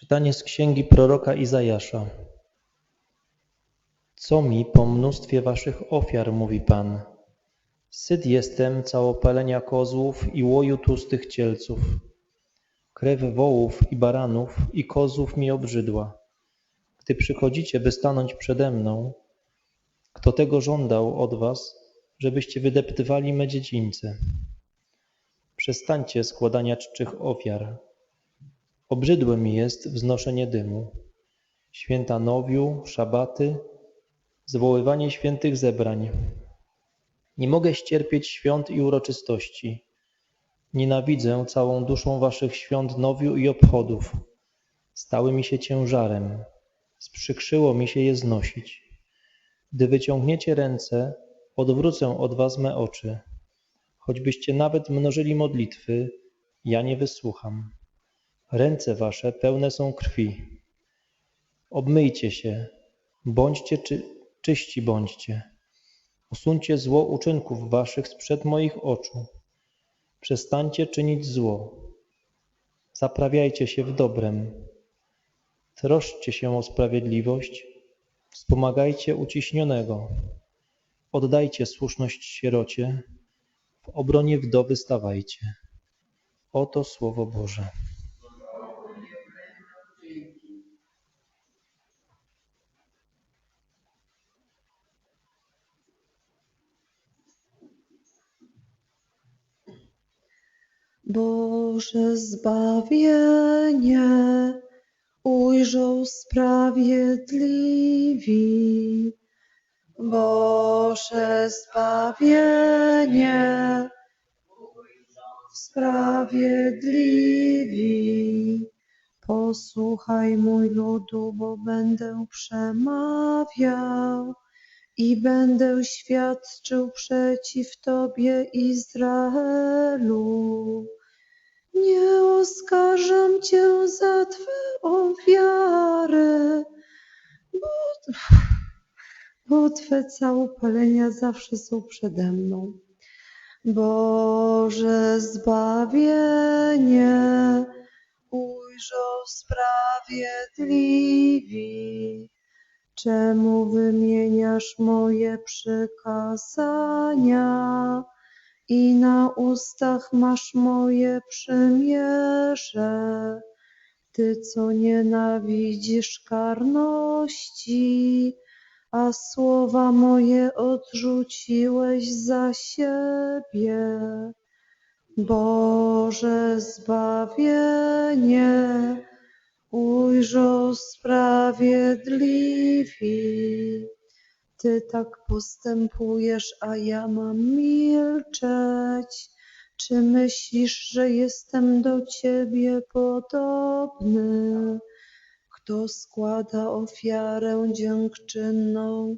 Czytanie z księgi proroka Izajasza. Co mi po mnóstwie waszych ofiar, mówi Pan? Syd jestem całopalenia kozłów i łoju tłustych cielców. Krew wołów i baranów i kozłów mi obrzydła. Gdy przychodzicie, by stanąć przede mną, kto tego żądał od was, żebyście wydeptywali me dziedzińce? Przestańcie składania czczych ofiar. Obrzydłe mi jest wznoszenie dymu. Święta nowiu, szabaty, zwoływanie świętych zebrań. Nie mogę ścierpieć świąt i uroczystości. Nienawidzę całą duszą waszych świąt nowiu i obchodów. Stały mi się ciężarem. Sprzykrzyło mi się je znosić. Gdy wyciągniecie ręce, odwrócę od was me oczy. Choćbyście nawet mnożyli modlitwy, ja nie wysłucham. Ręce wasze pełne są krwi. Obmyjcie się, bądźcie czy, czyści bądźcie. Usuńcie zło uczynków waszych sprzed moich oczu. Przestańcie czynić zło. Zaprawiajcie się w dobrem. Troszczcie się o sprawiedliwość. Wspomagajcie uciśnionego. Oddajcie słuszność sierocie. W obronie wdowy stawajcie. Oto Słowo Boże. Boże zbawienie ujrzą sprawiedliwi. Boże zbawienie sprawiedliwi. Posłuchaj mój ludu, bo będę przemawiał i będę świadczył przeciw Tobie, Izraelu. Nie oskarżam Cię za Twe ofiary, bo, bo Twe całopalenia zawsze są przede mną. Boże zbawienie ujrzą sprawiedliwi. Czemu wymieniasz moje przykazania i na ustach masz moje przymierze? Ty, co nienawidzisz karności, a słowa moje odrzuciłeś za siebie. Boże zbawienie ujrzą sprawiedliwi. Ty tak postępujesz, a ja mam milczeć. Czy myślisz, że jestem do Ciebie podobny? Kto składa ofiarę dziękczynną,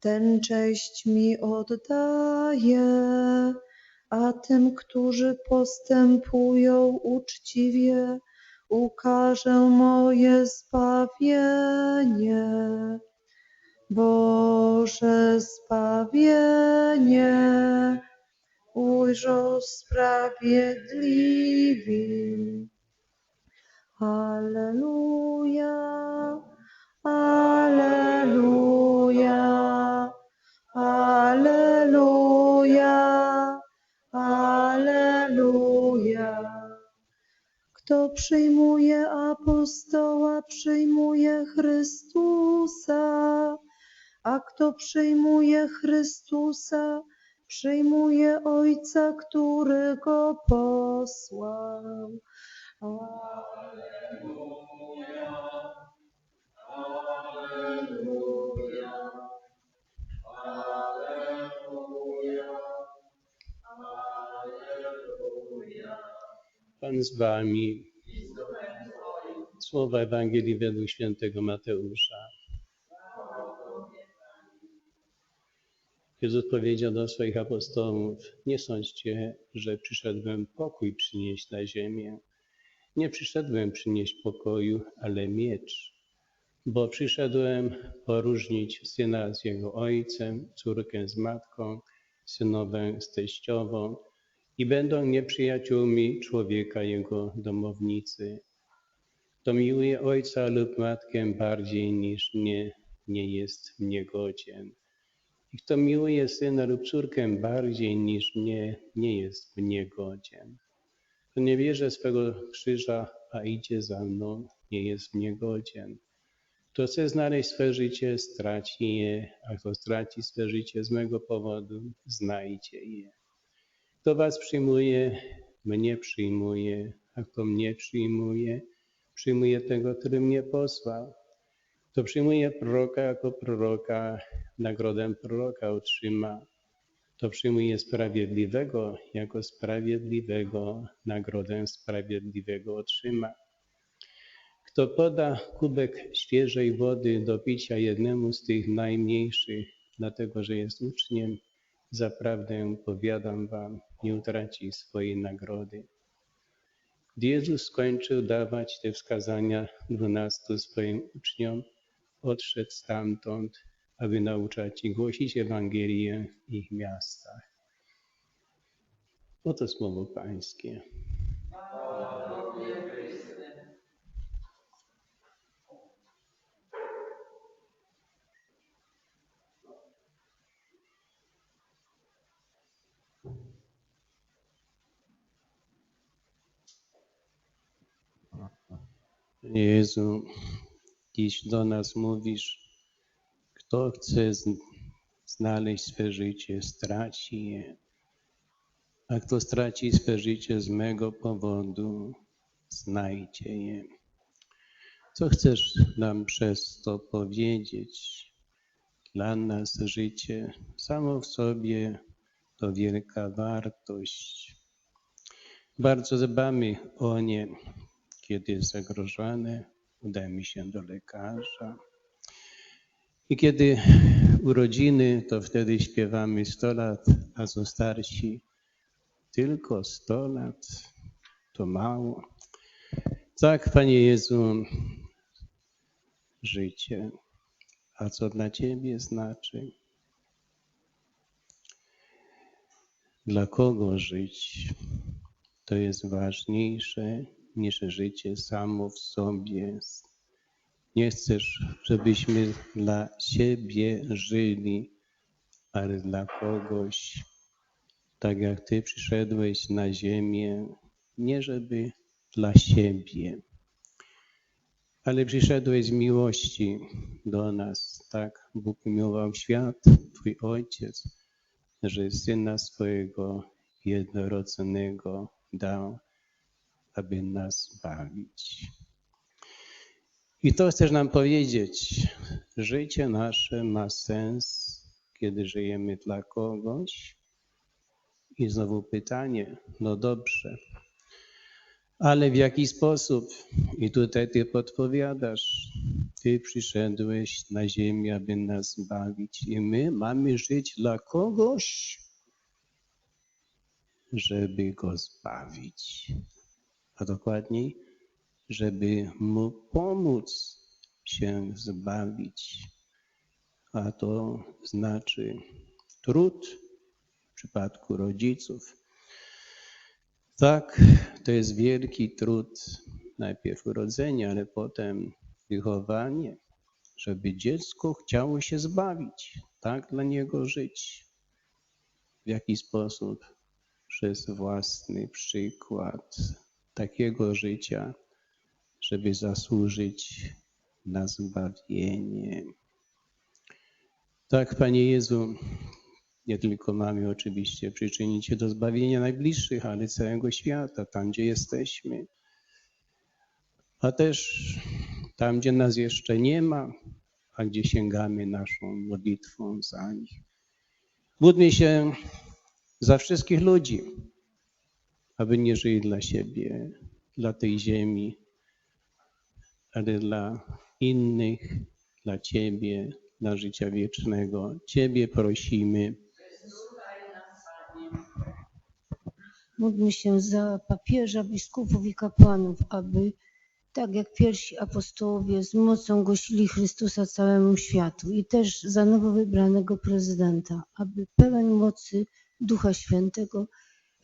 ten cześć mi oddaje, a tym, którzy postępują uczciwie, ukażę moje zbawienie. Zbawienie ujrzą sprawiedliwi. Alleluja, Alleluja, Alleluja, Alleluja. Kto przyjmuje apostoła, przyjmuje Chrystusa, a kto przyjmuje Chrystusa, przyjmuje Ojca, który go posłał. Pan z wami. Słowa Ewangelii według świętego Mateusza. Jezus powiedział do swoich apostołów, nie sądźcie, że przyszedłem pokój przynieść na ziemię. Nie przyszedłem przynieść pokoju, ale miecz. Bo przyszedłem poróżnić syna z jego ojcem, córkę z matką, synowę z teściową i będą nieprzyjaciółmi człowieka jego domownicy. Kto miłuje ojca lub matkę bardziej niż mnie, nie jest mnie godzien. I kto miłuje syna lub córkę bardziej niż mnie, nie jest mnie godzien. Kto nie bierze swego krzyża, a idzie za mną, nie jest mnie godzien. Kto chce znaleźć swe życie, straci je, a kto straci swe życie z mego powodu, znajdzie je. Kto was przyjmuje, mnie przyjmuje, a kto mnie przyjmuje, przyjmuje tego, który mnie posłał. Kto przyjmuje proroka jako proroka, nagrodę proroka otrzyma. Kto przyjmuje sprawiedliwego jako sprawiedliwego, nagrodę sprawiedliwego otrzyma. Kto poda kubek świeżej wody do picia jednemu z tych najmniejszych, dlatego że jest uczniem, zaprawdę powiadam wam, nie utraci swojej nagrody. Gdy Jezus skończył dawać te wskazania dwunastu swoim uczniom, odszedł stamtąd, aby nauczać i głosić Ewangelię w ich miastach. Oto słowo Pańskie. Jezu, dziś do nas mówisz, kto chce znaleźć swe życie, straci je, a kto straci swe życie z mego powodu, znajdzie je. Co chcesz nam przez to powiedzieć? Dla nas życie samo w sobie to wielka wartość. Bardzo dbamy o nie, kiedy jest zagrożone, udajemy się do lekarza. I kiedy urodziny, to wtedy śpiewamy 100 lat, a co starsi tylko 100 lat to mało. Tak, Panie Jezu, życie. A co dla Ciebie znaczy? Dla kogo żyć? To jest ważniejsze niż życie samo w sobie. Nie chcesz, żebyśmy dla siebie żyli, ale dla kogoś. Tak jak Ty przyszedłeś na ziemię, nie żeby dla siebie, ale przyszedłeś z miłości do nas. Tak Bóg miłował świat, Twój Ojciec, że Syna swojego jednorodzonego dał, aby nas zbawić. I to chcesz nam powiedzieć. Życie nasze ma sens, kiedy żyjemy dla kogoś. I znowu pytanie, no dobrze, ale w jaki sposób? I tutaj ty podpowiadasz. Ty przyszedłeś na ziemię, aby nas zbawić. I my mamy żyć dla kogoś, żeby go zbawić. A dokładniej, żeby mu pomóc się zbawić. A to znaczy trud w przypadku rodziców. Tak, to jest wielki trud, najpierw urodzenie, ale potem wychowanie, żeby dziecko chciało się zbawić, tak dla niego żyć. W jaki sposób? Przez własny przykład takiego życia, żeby zasłużyć na zbawienie. Tak, Panie Jezu, nie tylko mamy oczywiście przyczynić się do zbawienia najbliższych, ale całego świata, tam gdzie jesteśmy. A też tam, gdzie nas jeszcze nie ma, a gdzie sięgamy naszą modlitwą za nich. Módlmy się za wszystkich ludzi, aby nie żyli dla siebie, dla tej ziemi, ale dla innych, dla Ciebie, dla życia wiecznego. Ciebie prosimy. Módlmy się za papieża, biskupów i kapłanów, aby tak jak pierwsi apostołowie z mocą głosili Chrystusa całemu światu i też za nowo wybranego prezydenta, aby pełen mocy Ducha Świętego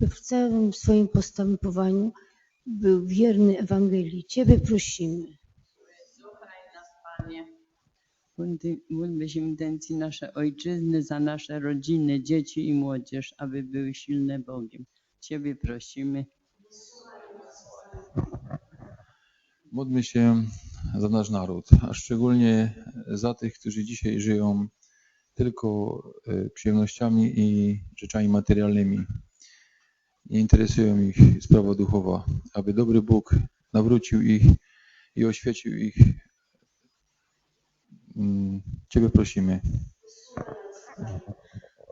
w całym swoim postępowaniu był wierny Ewangelii. Ciebie prosimy. Módl- Módlmy się intencji nasze ojczyzny, za nasze rodziny, dzieci i młodzież, aby były silne Bogiem. Ciebie prosimy. Módlmy się za nasz naród, a szczególnie za tych, którzy dzisiaj żyją tylko e, przyjemnościami i rzeczami materialnymi. Nie interesują ich sprawa duchowa, aby dobry Bóg nawrócił ich i oświecił ich. Mm, Ciebie prosimy.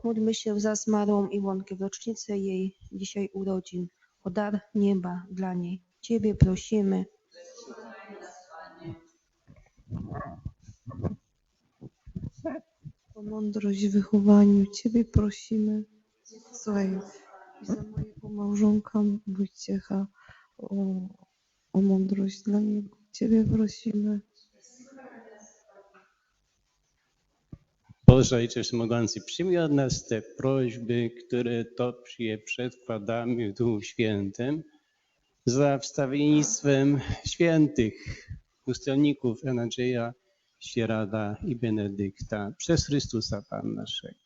Módlmy się za zmarłą Iwonkę w rocznicę jej dzisiaj urodzin, o dar nieba dla niej. Ciebie prosimy. O mądrość w wychowaniu. Ciebie prosimy. Słuchaj, i za mojego małżonka Wojciecha o, o mądrość dla niego. Ciebie prosimy. Boże Ojcze Wszechmogący, przyjmij od nas te prośby, które Tobie przedkładamy w Duchu Świętym za wstawiennictwem świętych pustelników Andrzeja, Sierada i Benedykta przez Chrystusa Pan naszego.